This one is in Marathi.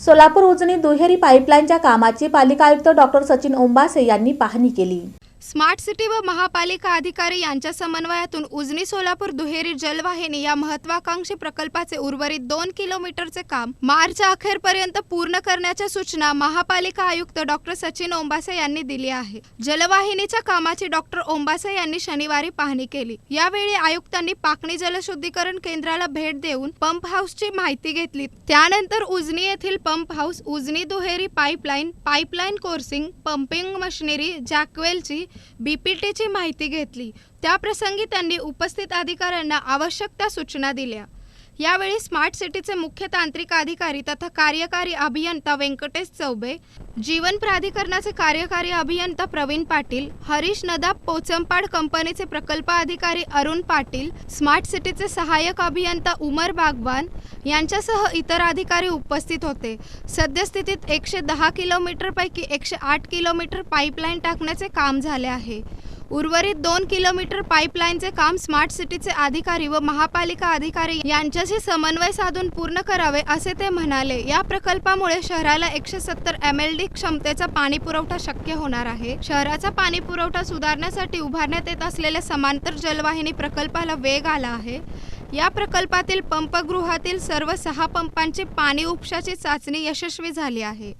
सोलापूर उजनी दुहेरी पाईपलाईनच्या कामाची पालिका आयुक्त डॉक्टर सचिन ओंबासे यांनी पाहणी केली. स्मार्ट सिटी व महापालिका अधिकारी यांच्या समन्वयातून उजनी सोलापूर दुहेरी जलवाहिनी या महत्वाकांक्षी प्रकल्पाचे उर्वरित दोन किलोमीटरचे काम मार्च अखेरपर्यंत पूर्ण करण्याच्या सूचना महापालिका आयुक्त डॉक्टर सचिन ओंबासे यांनी दिली आहे. जलवाहिनीच्या कामाची डॉक्टर ओंबासे यांनी शनिवारी पाहणी केली. यावेळी आयुक्तांनी पाकणी जलशुद्धीकरण केंद्राला भेट देऊन पंप हाऊसची माहिती घेतली. त्यानंतर उजनी येथील पंप हाऊस उजनी दुहेरी पाईपलाईन पाईपलाईन कोर्सिंग पंपिंग मशिनरी जॅकवेलची बीपीटीची माहिती घेतली. त्याप्रसंगी त्यांनी उपस्थित अधिकाऱ्यांना आवश्यक त्या सूचना दिल्या. यावेळी स्मार्ट सिटीचे मुख्य तांत्रिक अधिकारी तथा कार्यकारी अभियंता व्यंकटेश चौबे जीवन प्राधिकरणाचे कार्यकारी अभियंता प्रवीण पाटील हरीश नदाब पोचमपाड कंपनीचे प्रकल्प अधिकारी अरुण पाटील स्मार्ट सिटीचे सहाय्यक अभियंता उमर बागवान यांच्यासह इतर अधिकारी उपस्थित होते. सद्यस्थितीत एकशे दहा किलोमीटरपैकी एकशे आठ किलोमीटर पाईपलाईन टाकण्याचे काम झाले आहे. उर्वरित दोन किलोमीटर पाईपलाईनचे काम स्मार्ट सिटीचे अधिकारी व महापालिका अधिकारी यांच्याशी समन्वय साधून पूर्ण करावे असे ते म्हणाले. या प्रकल्पामुळे शहराला एकशे सत्तर एम एल डी क्षमतेचा पाणी पुरवठा शक्य होणार आहे. शहराचा पाणी पुरवठा सुधारण्यासाठी उभारण्यात येत असलेल्या समांतर जलवाहिनी प्रकल्पाला वेग आला आहे. या प्रकल्पातील पंपगृहातील सर्व सहा पंपांची पाणी उपशाची चाचणी यशस्वी झाली आहे.